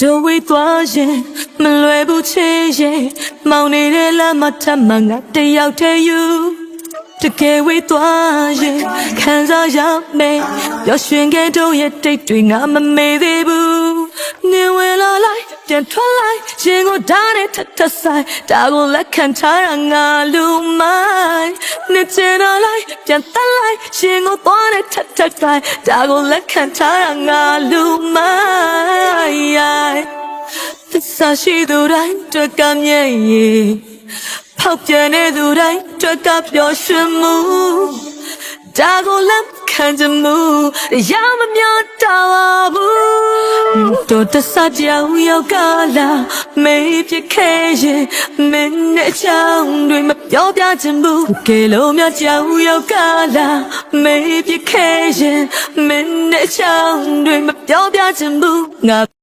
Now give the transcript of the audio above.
တို့ဝေးသွားရင်မလွယ်ဘူးချေရဲ့မောင်နေတဲ့လမ်းမှာထပ်မှငါတယောက်တည်းယူတကယ်ဝေးသွားရင်ခံစားရမယ်ပျော်ရွှင်ခဲ့တို့ရဲ့တိတ်တွေငါမမေ့သေးဘူးနေဝင်လာလိုက်ပြန်ထွက်လိုက်ရင်ကိုဓာတ်နဲ့ထပ်ထပ်ဆိုင်ဒါကိုလက်ခံထားရငါလူမိုင်းနေချင်လာလိုက်ပြန်တက်လိုက်ရင်ကိုသွားနဲ့ထပ်ထပ်ဆိုင်ဒါကိုလက်ခံထားရငါလူမိုင်း သစ္စာရှိသူတိုင်းတွက်ကမြဲ့ရည်ဖောက်ပြန်နေသူတိုင်းတွက်ကပျော်ရွှင်မှုဒါကိုလက်ခံကြမှုရမမျောတာပါဘူးတို့တဆကြောင်ရောက်ကလာမေးပြခဲ့ရင်မင်းနဲ့ချောင်းတွေမပြောပြချင်ဘူးကဲလို့မြကြောင်ရောက်ကလာမေးပြခဲ့ရင်မင်းနဲ့ချောင်းတွေမပြောပြချင်ဘူးငါ